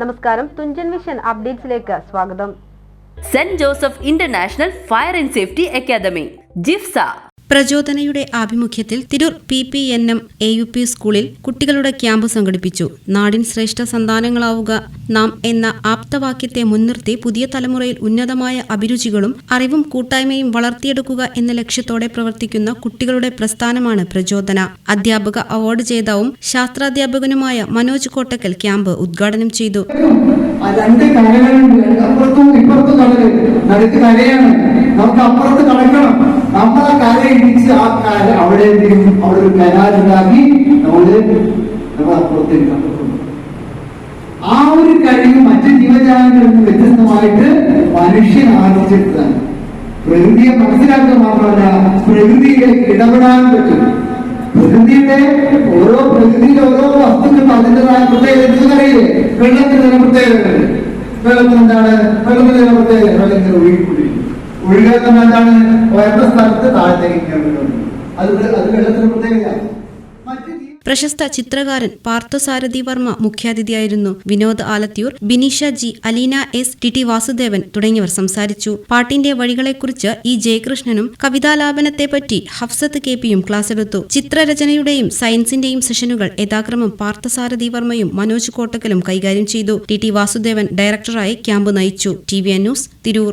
നമസ്കാരം. തുഞ്ചൻ വിഷൻ അപ്ഡേറ്റ്സിലേക്ക് സ്വാഗതം. Saint Joseph International fire and safety academy ജിഫ്സ. പ്രചോദനയുടെ ആഭിമുഖ്യത്തിൽ Tirur P P N M A U P സ്കൂളിൽ കുട്ടികളുടെ ക്യാമ്പ് സംഘടിപ്പിച്ചു. നാടിൻ ശ്രേഷ്ഠ സന്താനങ്ങളാവുക നാം എന്ന ആപ്തവാക്യത്തെ മുൻനിർത്തി പുതിയ തലമുറയിൽ ഉന്നതമായ അഭിരുചികളും അറിവും കൂട്ടായ്മയും വളർത്തിയെടുക്കുക എന്ന ലക്ഷ്യത്തോടെ പ്രവർത്തിക്കുന്ന കുട്ടികളുടെ പ്രസ്ഥാനമാണ് പ്രചോദന. അധ്യാപക അവാർഡ് ജേതാവും ശാസ്ത്രാധ്യാപകനുമായ മനോജ് കോട്ടക്കൽ ക്യാമ്പ് ഉദ്ഘാടനം ചെയ്തു. അപ്പുറത്തും ഇപ്പുറത്തും നമുക്ക് അപ്പുറത്ത് അവിടെ എന്ത് ചെയ്യും അവിടെ ഒരു കരാറുണ്ടാക്കി നമ്മൾ നമ്മൾ ആ ഒരു കഴിവ് മറ്റു ജീവജാലങ്ങളിൽ നിന്ന് വ്യത്യസ്തമായിട്ട് മനുഷ്യൻ ആർജിച്ചെടുത്താണ് പ്രകൃതിയെ മനസ്സിലാക്കുക മാത്രമല്ല പ്രകൃതിയിലേക്ക് ഇടപെടാൻ പറ്റും. പ്രകൃതിയുടെ ഓരോ പ്രകൃതിയിലെ ഓരോ വസ്തുക്കൾക്കും അതിന്റെതായ പ്രത്യേകത അറിയില്ലേ? വെള്ളത്തിന് തന്നെ പ്രത്യേകതയുണ്ട് വെള്ളത്തിന് എന്താണ്? വെള്ളത്തിന് തന്നെ പ്രത്യേകത? വെള്ളത്തിന് ഒഴുകിക്കൊണ്ടിരിക്കും ഒഴുകുക എന്താണ് ഉയർന്ന സ്ഥലത്ത് താഴത്തേക്ക് ഇങ്ങനെ പ്രശസ്ത ചിത്രകാരൻ Parthasarathy Varma മുഖ്യാതിഥിയായിരുന്നു Vinod Alathiyur Bineesha G Aleena S T T Vasudevan തുടങ്ങിയവർ സംസാരിച്ചു. പാട്ടിന്റെ വഴികളെക്കുറിച്ച് ഇ ജയകൃഷ്ണനും കവിതാലാപനത്തെപ്പറ്റി ഹഫ്സത്ത് കെ പിയും ക്ലാസ്സെടുത്തു ചിത്രരചനയുടെയും സയൻസിന്റെയും സെഷനുകൾ യഥാക്രമം പാർത്ഥസാരഥി വർമ്മയും മനോജ് കോട്ടക്കലും കൈകാര്യം ചെയ്തു. ടി ടി വാസുദേവൻ ഡയറക്ടറായി ക്യാമ്പ് നയിച്ചു. T V news Tirur.